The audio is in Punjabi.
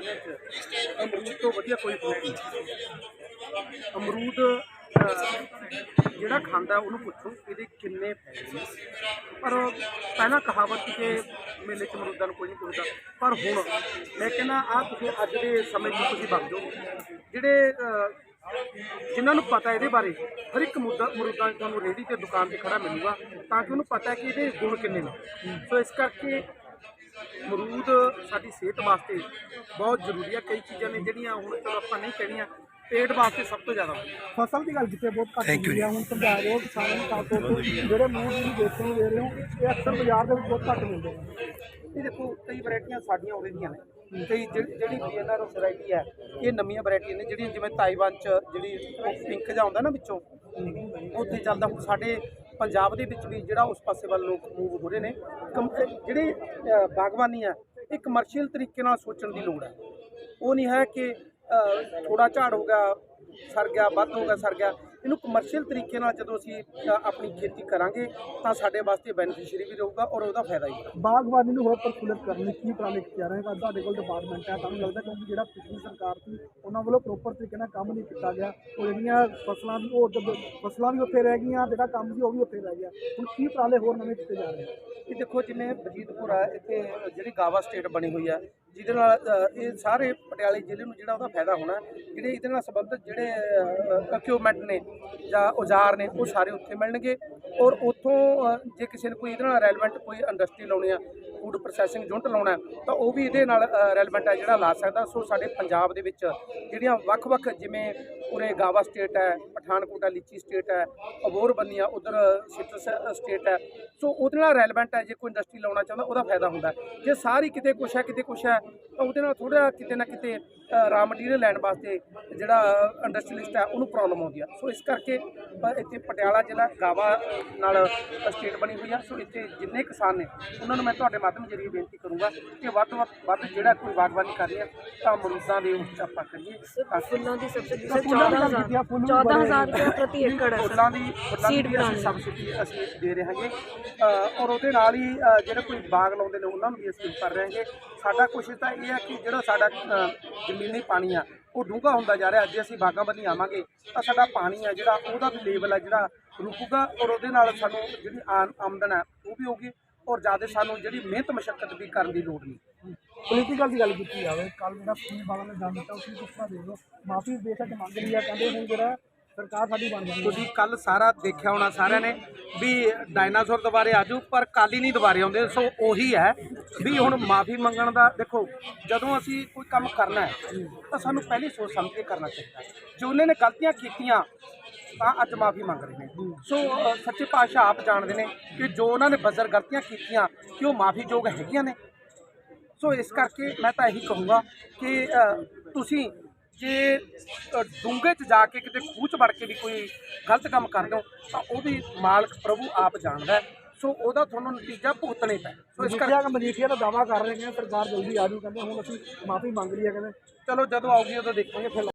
ਦੁਨੀਆ 'ਚ ਅਮਰੂਦ ਤੋਂ ਵਧੀਆ ਕੋਈ ਫਰੂਟ ਨਹੀਂ। ਅਮਰੂਦ ਜਿਹੜਾ ਖਾਂਦਾ ਉਹਨੂੰ ਪੁੱਛੋ ਇਹਦੇ ਕਿੰਨੇ ਫਾਇਦੇ ਨੇ। ਪਰ ਪਹਿਲਾਂ ਕਹਾਵਤ ਸੀ ਕਿ ਮੇਲੇ 'ਚ ਅਮਰੂਦਾਂ ਨੂੰ ਕੋਈ ਨਹੀਂ ਪੁੱਛਦਾ। ਪਰ ਹੁਣ ਮੈਂ ਕਹਿੰਦਾ ਆ ਤੁਸੀਂ ਅੱਜ ਦੇ ਸਮੇਂ 'ਚ ਤੁਸੀਂ ਬਣ ਜਾਓ ਜਿਹੜੇ ਅਹ, ਜਿਨ੍ਹਾਂ ਨੂੰ ਪਤਾ ਇਹਦੇ ਬਾਰੇ ਹਰ ਇੱਕ ਮੁੱਦਾ ਮੁਰੂਦਾਂ ਤੁਹਾਨੂੰ ਰੇਹੜੀ ਤੇ ਦੁਕਾਨ ਤੇ ਖੜਾ ਮਿਲੂਗਾ ਤਾਂ ਕਿ ਉਹਨੂੰ ਪਤਾ ਕਿ ਇਹਦੇ ਗੁਣ ਕਿੰਨੇ ਨੇ। ਸੋ ਇਸ ਕਰਕੇ ਅਮਰੂਦ ਸਾਡੀ ਸਿਹਤ ਵਾਸਤੇ ਬਹੁਤ ਜ਼ਰੂਰੀ ਹੈ ਕਈ ਚੀਜ਼ਾਂ ਨੇ ਜਿਹੜੀਆਂ ਹੁਣ ਚਲੋ ਆਪਾਂ ਨਹੀਂ ਕਹਿਣੀਆਂ ਪੇਟ ਵਾਸਤੇ ਸਭ ਤੋਂ ਜ਼ਿਆਦਾ। ਫਸਲ ਦੀ ਗੱਲ ਕਿਤੇ ਬਹੁਤ ਘੱਟ ਹੁੰਦੀ ਹੈ ਹੁਣ ਸਮਝਾ ਰਹੇ ਹੋ ਕਿਸਾਨਾਂ ਨੂੰ ਤੌਰ ਤੇ ਜਿਹੜੇ ਮੂੰਹ ਨੂੰ ਦੇਖਣ ਨੂੰ ਦੇ ਰਹੇ ਹੋ ਇਹ ਅਕਸਰ ਬਾਜ਼ਾਰ ਦੇ ਵਿੱਚ ਬਹੁਤ ਘੱਟ ਮਿਲਦੇ ਨੇ। ਇਹ ਦੇਖੋ ਕਈ ਵੈਰਾਈਟੀਆਂ ਸਾਡੀਆਂ ਉਰੇ ਦੀਆਂ ਨੇ। ਕਈ ਜਿਹੜੀ ਜਿਹੜੀ ਬੀਐਨਆਰ ਵੈਰਾਈਟੀ ਹੈ ਇਹ ਨਵੀਆਂ ਵੈਰਾਈਟੀਆਂ ਨੇ ਜਿਹੜੀਆਂ ਜਿਵੇਂ ਤਾਈਵਾਨ ਚ ਜਿਹੜੀ ਪਿੰਕ ਜਿਹਾ ਹੁੰਦਾ ਨਾ ਵਿੱਚੋਂ ਉੱਥੇ ਚੱਲਦਾ। ਹੁਣ ਸਾਡੇ ਪੰਜਾਬ ਦੇ ਵਿੱਚ ਵੀ ਜਿਹੜਾ ਉਸ ਪਾਸੇ ਵੱਲ ਲੋਕ ਮੂਵ ਹੋ ਰਹੇ ਨੇ ਕਮ- ਜਿਹੜੀ ਬਾਗਬਾਨੀ ਆ ਇਹ ਕਮਰਸ਼ੀਅਲ ਤਰੀਕੇ ਨਾਲ ਸੋਚਣ ਦੀ ਲੋੜ ਹੈ ਉਹ ਨਹੀਂ ਹੈ ਕਿ ਅਹ, ਥੋੜਾ ਝਾੜ ਹੋ ਗਿਆ ਸਰ ਗਿਆ ਵੱਧ ਹੋ ਗਿਆ ਸਰ ਗਿਆ। ਇਹਨੂੰ ਕਮਰਸ਼ੀਅਲ ਤਰੀਕੇ ਨਾਲ ਜਦੋਂ ਅਸੀਂ ਆਪਣੀ ਖੇਤੀ ਕਰਾਂਗੇ, ਤਾਂ ਸਾਡੇ ਵਾਸਤੇ ਬੈਨੀਫੀਸ਼ੀਅਰੀ ਵੀ ਰਹੂਗਾ ਔਰ ਉਹਦਾ ਫਾਇਦਾ ਹੀ ਬਾਗਬਾਨੀ ਨੂੰ ਹੋਰ ਪ੍ਰਫੁੱਲਿਤ ਕਰਨ ਲਈ ਕੀ ਉਪਰਾਲੇ ਕੀਤੇ ਜਾ ਰਹੇ ਹਨ ਤੁਹਾਡੇ ਕੋਲ ਡਿਪਾਰਟਮੈਂਟ ਹੈ, ਤੁਹਾਨੂੰ ਲੱਗਦਾ ਕਿਉਂਕਿ ਜਿਹੜਾ ਪਿਛਲੀ ਸਰਕਾਰ ਸੀ, ਉਹਨਾਂ ਵੱਲੋਂ ਪ੍ਰੋਪਰ ਤਰੀਕੇ ਨਾਲ ਕੰਮ ਨਹੀਂ ਕੀਤਾ ਗਿਆ। ਉਹ ਜਿਹੜੀਆਂ ਫਸਲਾਂ ਵੀ, ਉਹ ਜਦ ਫਸਲਾਂ ਵੀ ਉੱਥੇ ਰਹਿ ਗਈਆਂ, ਜਿਹੜਾ ਕੰਮ ਸੀ ਉਹ ਵੀ ਉੱਥੇ ਰਹਿ ਗਿਆ। ਹੁਣ ਕੀ ਉਪਰਾਲੇ ਹੋਰ ਨਵੇਂ ਕੀਤੇ ਜਾ ਰਹੇ ਹਨ ਇਹ ਦੇਖੋ ਜਿਵੇਂ ਵਜੀਦਪੁਰ ਆ, ਇੱਥੇ ਜਿਹੜੀ ਗਾਵਾ ਸਟੇਟ ਬਣੀ ਹੋਈ ਆ, ਜਿਹਦੇ ਨਾਲ ਇਹ ਸਾਰੇ ਪਟਿਆਲੇ ਜ਼ਿਲ੍ਹੇ ਨੂੰ ਜਿਹੜਾ ਉਹਦਾ ਫਾਇਦਾ ਹੋਣਾ, ਜਿਹੜੇ ਇਹਦੇ ਨਾਲ ਸੰਬੰਧਿਤ ਜਿਹੜੇ ਇਕਵਿਪਮੈਂਟ ਨੇ ਜਾਂ ਔਜ਼ਾਰ ਨੇ, ਉਹ ਸਾਰੇ ਉੱਥੇ ਮਿਲਣਗੇ ਔਰ ਉੱਥੋਂ ਜੇ ਕਿਸੇ ਨੇ ਕੋਈ ਇਹਦੇ ਨਾਲ ਰੈਲੇਵੈਂਟ ਕੋਈ ਇੰਡਸਟਰੀ ਲਾਉਣੀ ਆ ਫੂਡ ਪ੍ਰੋਸੈਸਿੰਗ ਯੂਨਿਟ ਲਾਉਣਾ ਤਾਂ ਉਹ ਵੀ ਇਹਦੇ ਨਾਲ ਰੈਲੇਵੈਂਟ ਹੈ ਜਿਹੜਾ ਲਾ ਸਕਦਾ। ਸੋ ਸਾਡੇ ਪੰਜਾਬ ਦੇ ਵਿੱਚ ਜਿਹੜੀਆਂ ਵੱਖ-ਵੱਖ ਜਿਵੇਂ ਉਰੇ ਗਾਵਾ ਸਟੇਟ ਹੈ, ਪਠਾਨਕੋਟ ਹੈ, ਲੀਚੀ ਸਟੇਟ ਹੈ ਅਬੋਰ ਬੰਨੀਆ ਉਧਰ ਸਿਟਰਸ ਸਟੇਟ ਹੈ। ਸੋ ਉਹਦੇ ਨਾਲ ਰੈਲੇਵੈਂਟ ਹੈ, ਜੇ ਕੋਈ ਇੰਡਸਟਰੀ ਲਾਉਣਾ ਚਾਹੁੰਦਾ, ਉਹਦਾ ਫਾਇਦਾ ਹੁੰਦਾ ਜੇ ਸਾਰੀ ਕਿਤੇ ਕੁਛ ਹੈ, ਕਿਤੇ ਕੁਛ ਹੈ, ਤਾਂ ਉਹਦੇ ਨਾਲ ਥੋੜਾ ਕਿਤੇ ਨਾ ਕਿਤੇ ਰਾ ਮਟੀਰੀਅਲ ਲੈਣ ਵਾਸਤੇ ਜਿਹੜਾ ਇੰਡਸਟਰੀਲਿਸਟ ਹੈ, ਉਹਨੂੰ ਪ੍ਰੋਬਲਮ ਆਉਂਦੀ ਆ ਸੋ ਇਸ ਕਰਕੇ ਅ, ਇੱਥੇ ਪਟਿਆਲਾ ਜ਼ਿਲ੍ਹਾ ਗਾਵਾ ਨਾਲ ਸਟੇਟ ਬਣੀ ਹੋਈ ਆ। ਸੋ ਇੱਥੇ ਜਿੰਨੇ ਕਿਸਾਨ ਨੇ ਉਹਨਾਂ ਨੂੰ ਮੈਂ ਤੁਹਾਡੇ ਮਾਧਿਅਮ ਜਰੀਏ ਬੇਨਤੀ ਕਰੂੰਗਾ ਕਿ ਵੱਧ ਤੋਂ ਵੱਧ- ਜਿਹੜਾ ਕੋਈ ਬਾਗਬਾਨੀ ਕਰ ਰਿਹਾ ਤਾਂ ਅਮਰੂਦਾਂ ਦੇ ਉਸ 'ਚ ਆਪਾਂ ਕਰੀਏ। ਤਾਂ ਫੁੱਲਾਂ ਦੀ ਸਬਸਿਡੀ ਤਾਂ ਸਰ ਫੁੱਲਾਂ ਦੀ ਗੱਲ 14000 ਕੀਤੀ ਆ, ਫੁੱਲ ਵੀ 14000 ਬੜੇ ਰੁਪਏ ਪ੍ਰਤੀ ਏਕੜ ਹੈ ਫੁੱਲਾਂ ਦੀ ਅਸੀਂ ਬਣਾਉਣੀ। ਸਬਸਿਡੀ ਅਸੀਂ ਦੇ ਰਹੇ ਹਾਂਗੇ। ਔਰ ਉਹਦੇ ਨਾਲ ਹੀ ਜਿਹੜੇ ਕੋਈ ਬਾਗ ਲਾਉਂਦੇ ਨੇ ਉਹਨਾਂ ਨੂੰ ਵੀ ਅਸੀਂ ਕਰ ਰਹੇ ਹਾਂਗੇ ਸਾਡਾ ਕੋਸ਼ਿਸ਼ ਤਾਂ ਇਹ ਹੈ ਕਿ ਜਿਹੜਾ ਸਾਡਾ ਜ਼ਮੀਨੀ ਪਾਣੀ ਆ ਉਹ ਡੂੰਘਾ ਹੁੰਦਾ ਜਾ ਰਿਹਾ, ਜੇ ਅਸੀਂ ਬਾਗਾਂ ਬੰਨੀ ਆਵਾਂਗੇ, ਤਾਂ ਸਾਡਾ ਪਾਣੀ ਆ ਜਿਹੜਾ, ਉਹਦਾ ਵੀ ਲੈਵਲ ਆ ਜਿਹੜਾ ਰੁਕੂਗਾ ਔਰ ਉਹਦੇ ਨਾਲ ਸਾਨੂੰ ਜਿਹੜੀ ਆਮਦਨ ਹੈ, ਉਹ ਵੀ ਹੋਊਗੀ ਔਰ ਜ਼ਿਆਦਾ ਸਾਨੂੰ ਜਿਹੜੀ ਮਿਹਨਤ ਮਸ਼ੱਕਤ ਵੀ ਕਰਨ ਦੀ ਲੋੜ ਨਹੀਂ। ਪੋਲੀਟੀਕਲ ਦੀ ਗੱਲ ਕੀਤੀ ਜਾਵੇ ਕੱਲ ਜਿਹੜਾ ਸੁਨੀਲ ਬਾਲਾ ਨੇ ਜਾਣ ਦਿੱਤਾ, ਉਸ ਨੂੰ ਕਿਸ ਤਰ੍ਹਾਂ ਦੇ ਲਓ ਮਾਫੀ ਬੇਸ਼ੱਕ ਮੰਗ ਲਈ ਆ, ਕਹਿੰਦੇ ਹੁਣ ਜਿਹੜਾ ਸਰਕਾਰ ਸਾਡੀ ਬਣ ਜਾਣੀ ਤੁਸੀਂ ਕੱਲ ਸਾਰਾ ਦੇਖਿਆ ਹੋਣਾ ਸਾਰਿਆਂ ਨੇ ਵੀ ਡਾਇਨਾਸੌਰ ਦੁਬਾਰੇ ਆਜੂ ਪਰ ਕਾਲੀ ਨਹੀਂ ਦੁਬਾਰੇ ਆਉਂਦੇ ਸੋ ਉਹੀ ਹੈ ਵੀ ਹੁਣ ਮਾਫੀ ਮੰਗਣ ਦਾ ਦੇਖੋ ਜਦੋਂ ਅਸੀਂ ਕੋਈ ਕੰਮ ਕਰਨਾ ਹੈ ਤਾਂ ਸਾਨੂੰ ਪਹਿਲੀ ਸੋਚ ਸਮਝ ਕੇ ਕਰਨਾ ਚਾਹੀਦਾ ਹੈ। ਜੇ ਉਹਨੇ ਨੇ ਗਲਤੀਆਂ ਕੀਤੀਆਂ ਤਾਂ ਅੱਜ ਮਾਫੀ ਮੰਗ ਰਹੇ ਨੇ। ਸੋ ਅ, ਸੱਚੇ ਪਾਤਸ਼ਾਹ ਆਪ ਜਾਣਦੇ ਨੇ ਕਿ ਜੋ ਉਹਨਾਂ ਨੇ ਬਜ਼ਰ ਗਲਤੀਆਂ ਕੀਤੀਆਂ ਕਿ ਉਹ ਮਾਫੀਯੋਗ ਹੈਗੀਆਂ ਨੇ। ਸੋ ਇਸ ਕਰਕੇ ਮੈਂ ਤਾਂ ਇਹੀ ਕਹੂੰਗਾ ਕਿ ਅ, ਤੁਸੀਂ ਜੇ ਡੂੰਘੇ 'ਚ ਜਾ ਕੇ ਕਿਤੇ ਖੂਹ 'ਚ ਵੜ ਕੇ ਵੀ ਕੋਈ ਗਲਤ ਕੰਮ ਕਰਦੇ ਹੋ ਤਾਂ ਉਹ ਵੀ ਮਾਲਕ ਪ੍ਰਭੂ ਆਪ ਜਾਣਦਾ। ਸੋ ਉਹਦਾ ਤੁਹਾਨੂੰ ਨਤੀਜਾ ਭੁਗਤਣੇ ਪੈ ਸੋ ਇਸ ਕਰਕੇ ਮਜੀਠੀਆ ਦਾ ਦਾਵਾ ਕਰ ਰਹੇ ਨੇ ਸਰਕਾਰ ਜਲਦੀ ਆ ਜੂ ਕਹਿੰਦੇ ਹੁਣ ਅਸੀਂ ਮਾਫੀ ਮੰਗ ਲਈ ਹੈ ਕਹਿੰਦੇ ਚਲੋ ਜਦੋਂ ਆਉਗੀ ਉਦੋਂ ਦੇਖਾਂਗੇ ਫਿਰ